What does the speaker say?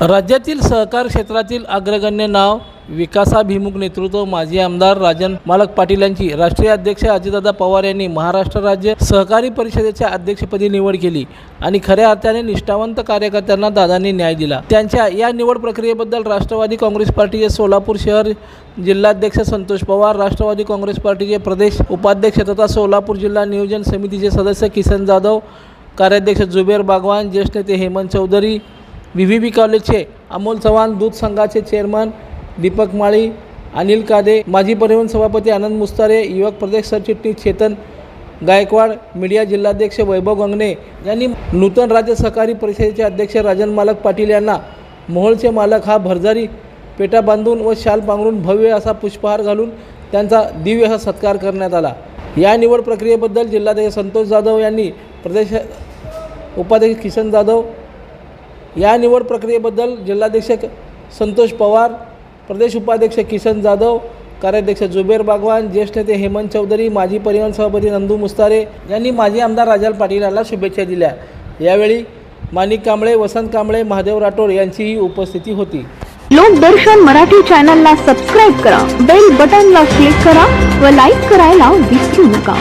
राज्यातील सहकार क्षेत्रातील अग्रगण्य नाव विकासाभिमुख नेतृत्व माजी आमदार राजन मालक पाटील यांची राष्ट्रीय अध्यक्ष अजितदादा पवार यांनी महाराष्ट्र राज्य सहकारी परिषदेच्या अध्यक्षपदी निवड केली आणि खऱ्या अर्थाने निष्ठावंत कार्यकर्त्यांना दादांनी न्याय दिला. त्यांच्या या निवड प्रक्रियेबद्दल राष्ट्रवादी काँग्रेस पार्टीचे सोलापूर शहर जिल्हाध्यक्ष संतोष पवार राष्ट्रवादी काँग्रेस पार्टीचे प्रदेश उपाध्यक्ष तथा सोलापूर जिल्हा नियोजन समितीचे सदस्य किसन जाधव कार्याध्यक्ष जुबेर बागवान ज्येष्ठ नेते Hemant Chaudhari V V B कॉलेजचे अमोल चव्हाण दूध संघाचे चेअरमन दीपक माळी अनिल कादे माजी परिवहन सभापती आनंद मुस्तारे युवक प्रदेश सरचिटणीस चेतन गायकवाड मीडिया जिल्हाध्यक्ष वैभव गंगणे यांनी नूतन राज्य सहकारी परिषदेचे अध्यक्ष राजन मालक पाटील यांना मोहोळचे मालक हा भरजारी पेटा बांधून व शाल पांघरून भव्य असा पुष्पहार घालून त्यांचा दिव्य असा सत्कार करण्यात आला. या निवड प्रक्रियेबद्दल जिल्हाध्यक्ष संतोष जाधव यांनी प्रदेश उपाध्यक्ष किशन जाधव या निवड प्रक्रियेबद्दल जिल्हाध्यक्ष संतोष पवार प्रदेश उपाध्यक्ष किशन जाधव कार्याध्यक्ष जुबेर बागवान ज्येष्ठ नेते हेमंत चौधरी माजी परिवहन सभापती नंदू मुस्तारे यांनी माजी आमदार राजाल पाटील यांना शुभेच्छा दिल्या. यावेळी माणिक कांबळे वसंत कांबळे महादेव राठोड यांचीही उपस्थिती होती. लोकदर्शन मराठी चॅनलला सबस्क्राईब करा बेल बटनला क्लिक करा व लाईक करायला विसरू नका.